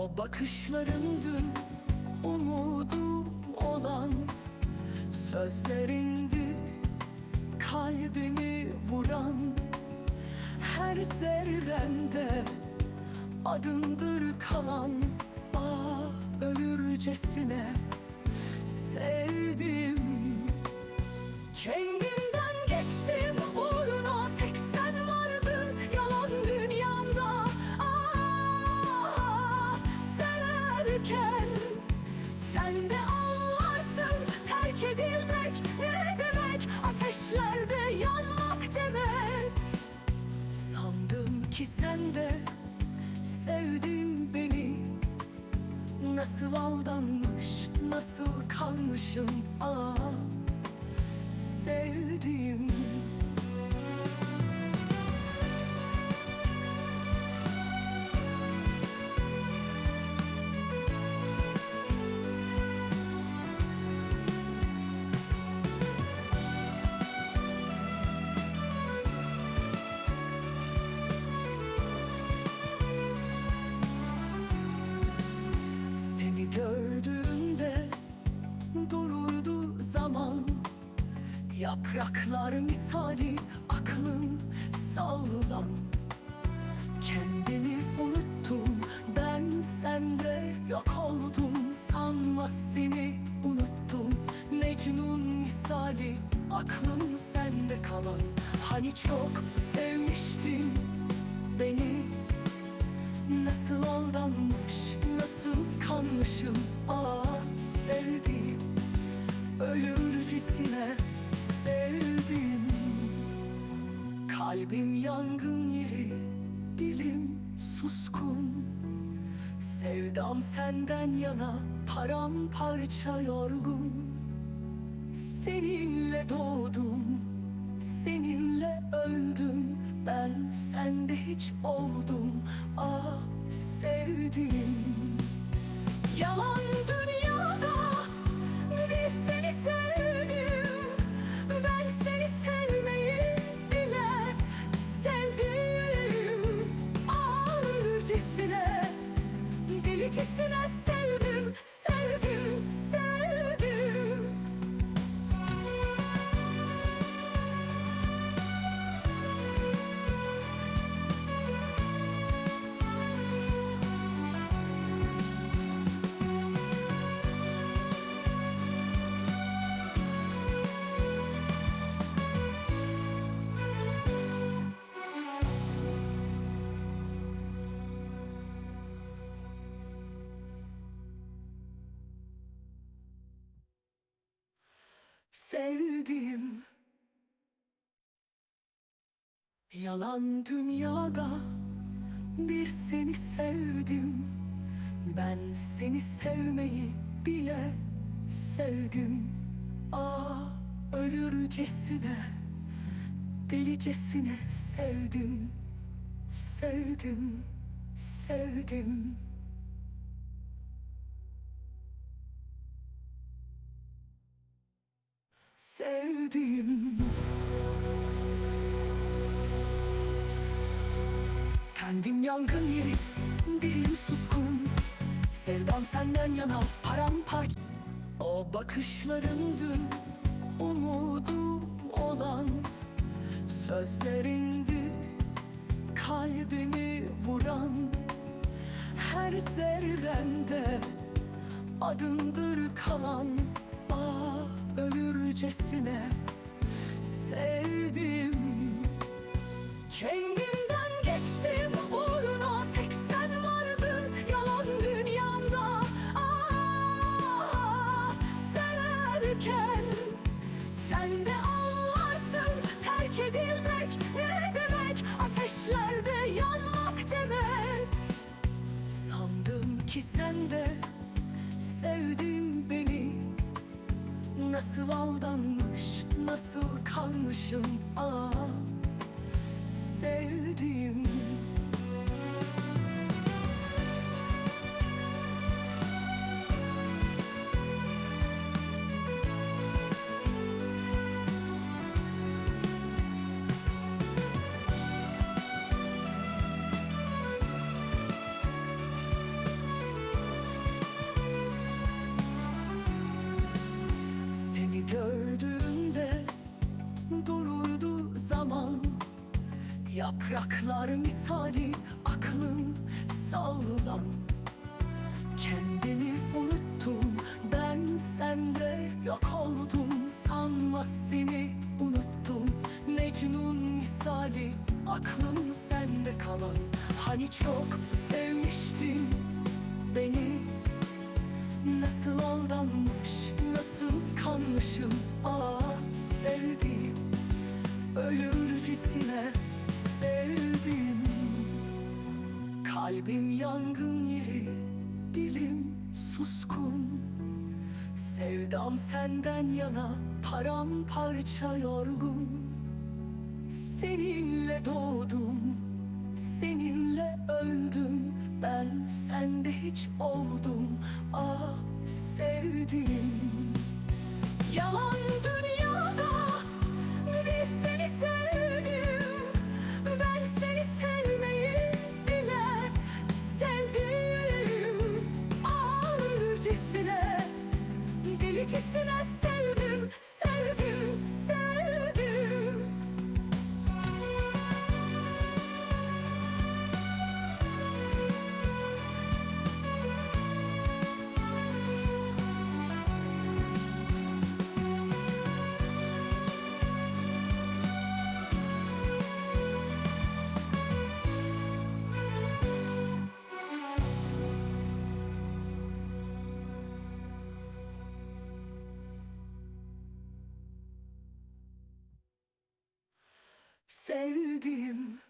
O bakışlarındı umudum olan Sözlerindi kalbimi vuran Her zerremde adındır kalan Ah ölürcesine sevdim sevdin beni. Nasıl aldanmış, nasıl kanmışım. Ah Sevdim gördüğümde dururdu zaman. Yapraklar misali aklım savrulan Kendimi unuttum ben sende yok oldum. Sanma seni unuttum Mecnun misali aklım sende kalan. Hani çok sevmiştin beni Nasıl aldanmış, nasıl kanmışım Ah sevdiğim Ölürcesine sevdim Kalbim yangın yeri, dilim suskun. Sevdam senden yana, paramparça yorgun. Seninle doğdum, seninle öldüm. Ben sende hiç oldum, ah sevdim Yalan dünyada bir seni sevdim. Ben seni sevmeyi bile sevdim. Ağırcesine, delicesine Sevdim, sevdim Sevdim. Yalan dünyada bir seni sevdim. Ben seni sevmeyi bile sevdim. Ah ölürcesine Delicesine sevdim. Sevdim Sevdim. Sevdim Kendim yangın yeri, dilim suskun. Sevdam senden yana paramparça. O bakışlarındı umudum olan. Sözlerindi kalbimi vuran. Her zerremde adındır kalan ölürcesine sevdim. Kendimden geçtim uğruna tek sen vardın yalan dünyamda. Ah sen anlarsın terk edilmek ne Ateşlerde yanmak demek. Sandım ki sen de sevdin beni Nasıl aldanmış, nasıl kanmışım ah Sevdim Yapraklar misali aklım savrulan Kendimi unuttum ben sende yok oldum. Sanma seni unuttum Mecnun misali aklım sende kalan. Hani çok sevmiştin Kalbim yangın yeri, dilim suskun. Sevdam senden yana, paramparça yorgun. Seninle doğdum, seninle öldüm. Ben sende hiç oldum, ah sevdim Yalan dünyada Sevdim.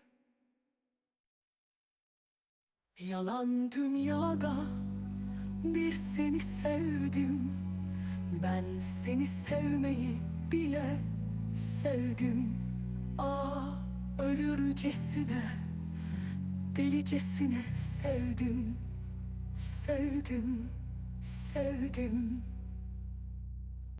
Yalan dünyada bir seni sevdim. Ben seni sevmeyi bile sevdim. Ah ölürcesine Delicesine sevdim. Sevdim, sevdim